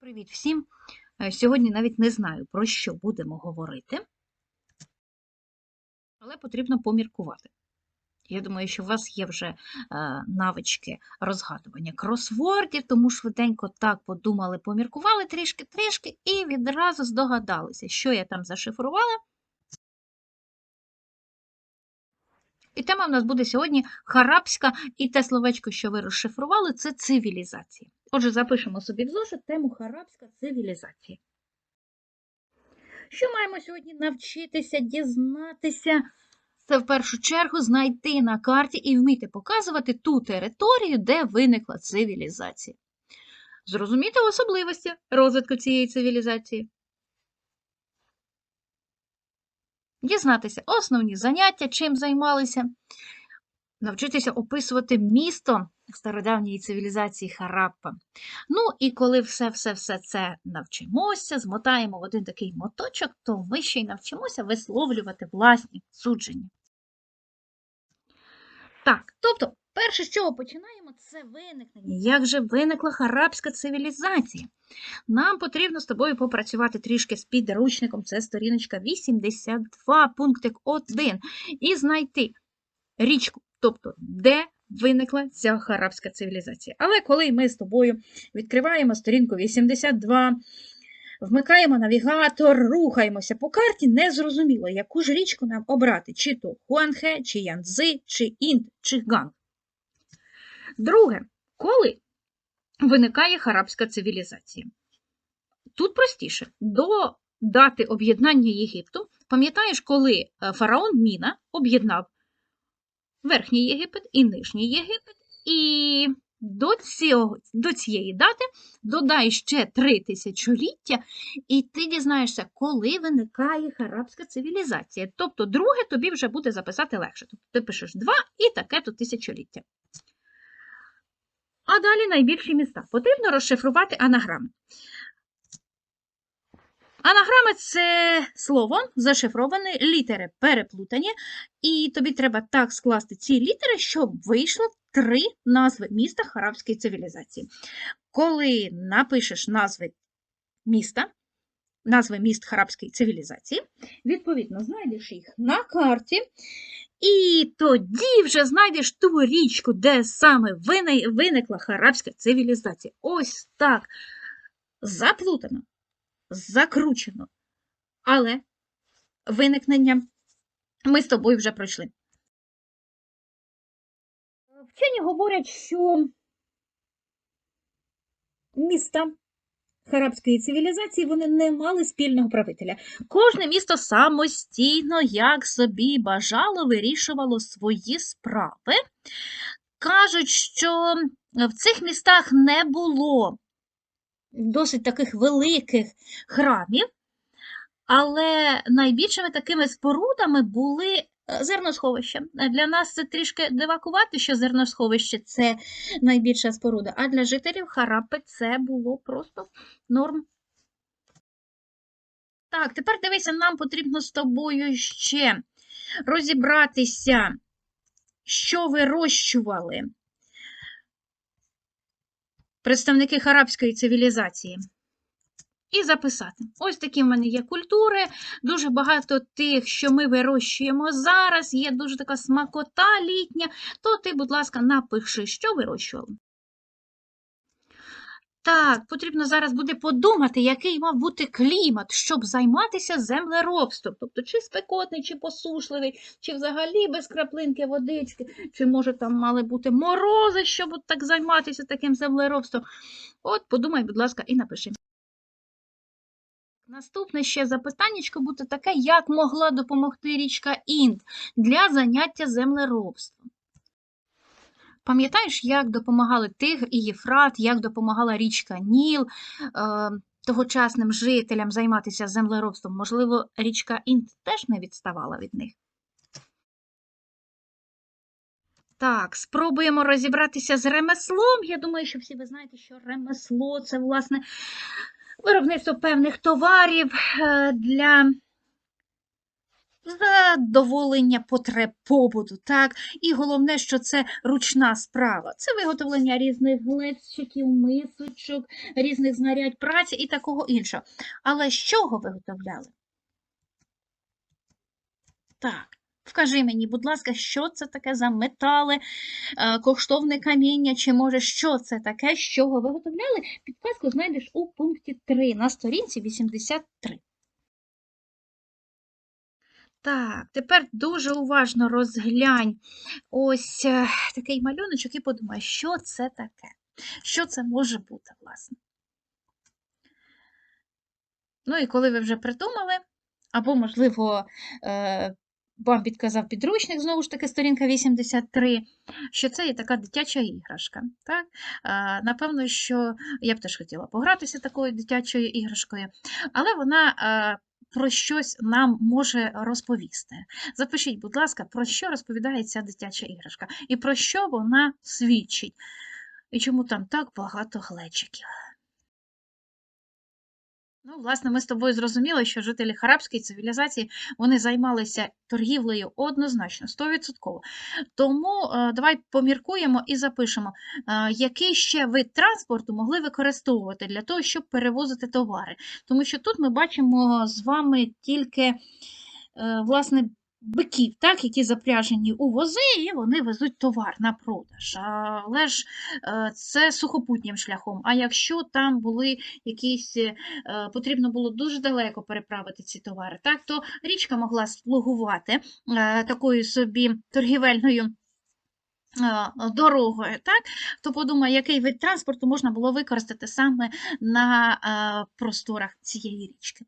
Привіт всім! Е, Сьогодні навіть не знаю, про що будемо говорити, але потрібно поміркувати. Я думаю, що у вас є вже е, навички розгадування кросвордів, тому швиденько так подумали, поміркували трішки-трішки і відразу здогадалися, що я там зашифрувала. І тема в нас буде сьогодні харабська, і те словечко, що ви розшифрували, це цивілізація. Отже, запишемо собі в зошит тему харабська цивілізація. Що маємо сьогодні навчитися, дізнатися? Це в першу чергу знайти на карті і вміти показувати ту територію, де виникла цивілізація. Зрозуміти особливості розвитку цієї цивілізації. Дізнатися основні заняття, чим займалися, навчитися описувати місто стародавньої цивілізації Хараппа. Ну і коли все-все-все це навчимося, змотаємо в один такий моточок, то ми ще й навчимося висловлювати власні судження. Так, тобто, перше, з чого починаємо, це виникнення. Як же виникла харабська цивілізація? Нам потрібно з тобою попрацювати трішки з підручником, це сторіночка 82, пунктик 1, і знайти річку, тобто, де виникла ця харабська цивілізація. Але коли ми з тобою відкриваємо сторінку 82, вмикаємо навігатор, рухаємося по карті, не зрозуміло, яку ж річку нам обрати, чи то Хуанхе, чи Янцзи, чи Інд, чи Ганг. Друге, коли виникає харабська цивілізація? Тут простіше, до дати об'єднання Єгипту, пам'ятаєш, коли е, фараон Міна об'єднав Верхній Єгипет і Нижній Єгипет, і до, цього, до цієї дати додай ще три тисячоліття, і ти дізнаєшся, коли виникає харабська цивілізація. Тобто, друге тобі вже буде записати легше. Тобто ти пишеш два і таке то тисячоліття. А далі найбільші міста. Потрібно розшифрувати анаграми. Анаграми це слово зашифроване, літери переплутані, і тобі треба так скласти ці літери, щоб вийшло три назви міста Харабської цивілізації. Коли напишеш назви міста, назви міст Харабської цивілізації, відповідно, знайдеш їх на карті, і тоді вже знайдеш ту річку, де саме виникла Харабська цивілізація. Ось так заплутано закручено. Але виникнення ми з тобою вже пройшли. Вчені говорять, що міста Харабської цивілізації вони не мали спільного правителя. Кожне місто самостійно, як собі бажало, вирішувало свої справи. Кажуть, що в цих містах не було досить таких великих храмів, але найбільшими такими спорудами були зерносховища. Для нас це трішки дивакувати, що зерносховище це найбільша споруда, а для жителів Харапи це було просто норм. Так, тепер дивися, нам потрібно з тобою ще розібратися, що вирощували представники харабської цивілізації. І записати. Ось такі в мене є культури, дуже багато тих, що ми вирощуємо зараз, є дуже така смакота літня, то ти, будь ласка, напиши, що вирощували. Так, потрібно зараз буде подумати, який мав бути клімат, щоб займатися землеробством. Тобто, чи спекотний, чи посушливий, чи взагалі без краплинки водички, чи, може, там мали бути морози, щоб от так займатися таким землеробством. От, подумай, будь ласка, і напиши. Наступне ще запитаннячко буде таке, як могла допомогти річка Інд для заняття землеробством. Пам'ятаєш, як допомагали Тигр і Єфрат, як допомагала річка Ніл е, тогочасним жителям займатися землеробством? Можливо, річка Інд теж не відставала від них? Так, спробуємо розібратися з ремеслом. Я думаю, що всі ви знаєте, що ремесло це, власне, виробництво певних товарів е, для задоволення потреб побуту, так? І головне, що це ручна справа. Це виготовлення різних глечиків, мисочок, різних знарядь праці і такого іншого. Але з чого виготовляли? Так, вкажи мені, будь ласка, що це таке за метали, е, коштовне каміння, чи може що це таке, з чого виготовляли? Підказку знайдеш у пункті 3 на сторінці 83. Так, тепер дуже уважно розглянь ось е, такий малюночок і подумай, що це таке? Що це може бути, власне? Ну і коли ви вже придумали, або, можливо, е, вам підказав підручник, знову ж таки, сторінка 83, що це є така дитяча іграшка. Так? Напевно, що я б теж хотіла погратися такою дитячою іграшкою, але вона е, про щось нам може розповісти. Запишіть, будь ласка, про що розповідає ця дитяча іграшка і про що вона свідчить, і чому там так багато глечиків. Ну, власне, ми з тобою зрозуміли, що жителі харабської цивілізації вони займалися торгівлею однозначно, 100%. Тому е, давай поміркуємо і запишемо, е, який ще вид транспорту могли використовувати для того, щоб перевозити товари. Тому що тут ми бачимо з вами тільки е, власне, биків, так, які запряжені у вози, і вони везуть товар на продаж. Але ж е, це сухопутнім шляхом. А якщо там були якісь, е, потрібно було дуже далеко переправити ці товари, так, то річка могла слугувати е, такою собі торгівельною. Дорогою, так? То подумай, який вид транспорту можна було використати саме на просторах цієї річки.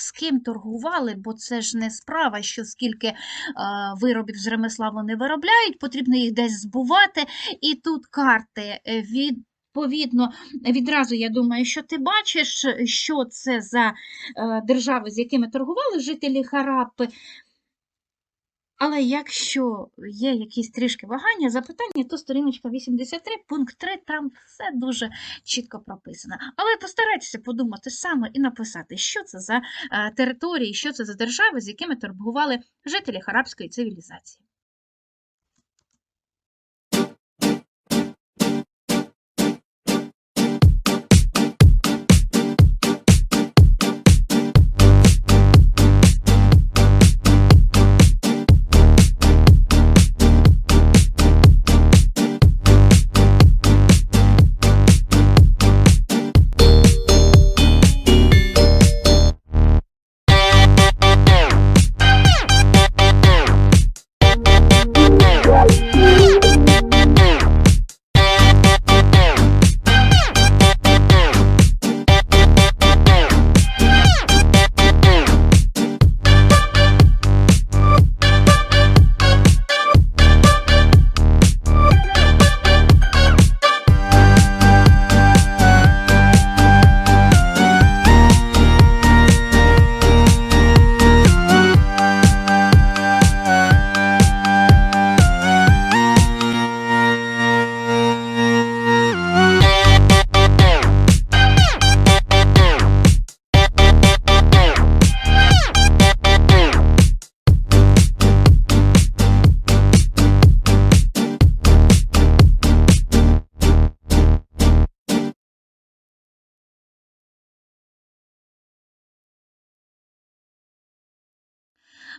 З ким торгували, бо це ж не справа, що скільки е, виробів з ремесла вони виробляють, потрібно їх десь збувати. І тут карти від. відповідно, відразу я думаю, що ти бачиш, що це за е, держави, з якими торгували жителі Харапи. Але якщо є якісь трішки вагання, запитання, то сторіночка 83, пункт 3, там все дуже чітко прописано. Але постарайтеся подумати саме і написати, що це за е, території, що це за держави, з якими торгували жителі харабської цивілізації.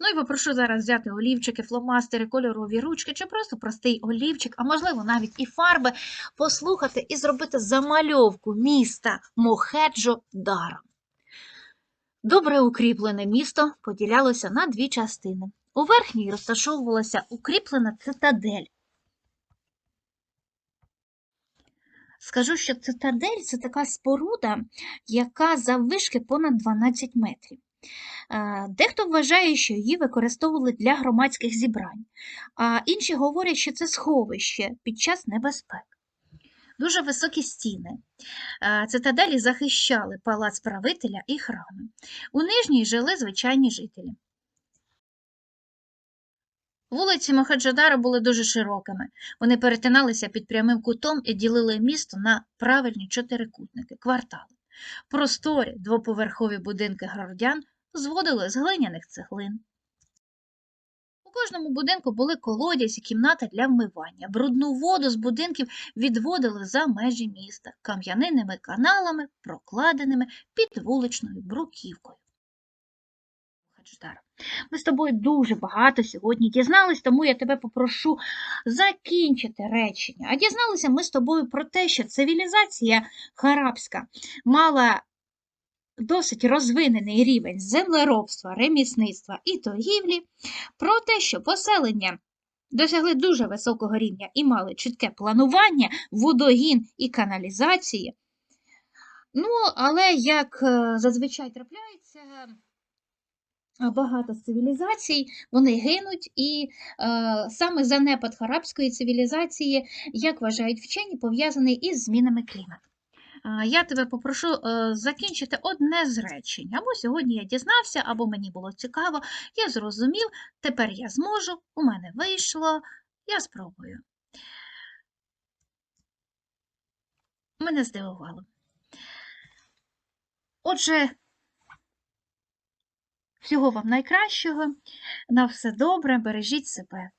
Ну і попрошу зараз взяти олівчики, фломастери, кольорові ручки, чи просто простий олівчик, а можливо навіть і фарби, послухати і зробити замальовку міста Мохеджо Даро. Добре укріплене місто поділялося на дві частини. У верхній розташовувалася укріплена цитадель. Скажу, що цитадель це така споруда, яка заввишки понад 12 метрів. Е, Дехто вважає, що її використовували для громадських зібрань, а інші говорять, що це сховище під час небезпек. Дуже високі стіни. Е, Цитаделі захищали палац правителя і храми. У нижній жили звичайні жителі. Вулиці Мохаджадара були дуже широкими. Вони перетиналися під прямим кутом і ділили місто на правильні чотирикутники, квартали. Просторі двоповерхові будинки городян зводили з глиняних цеглин. У кожному будинку були колодязь і кімната для вмивання. Брудну воду з будинків відводили за межі міста кам'яниними каналами, прокладеними під вуличною бруківкою. Ми з тобою дуже багато сьогодні дізнались, тому я тебе попрошу закінчити речення. А дізналися ми з тобою про те, що цивілізація харабська мала досить розвинений рівень землеробства, ремісництва і торгівлі, про те, що поселення досягли дуже високого рівня і мали чітке планування, водогін і каналізації. Ну, але як е, зазвичай трапляється, багато цивілізацій вони гинуть, і е, саме занепад харабської цивілізації, як вважають вчені, пов'язаний із змінами клімату. Я тебе попрошу е, закінчити одне з речень. Або сьогодні я дізнався, або мені було цікаво, я зрозумів, тепер я зможу, у мене вийшло, я спробую. Мене здивувало. Отже, всього вам найкращого, на все добре, бережіть себе.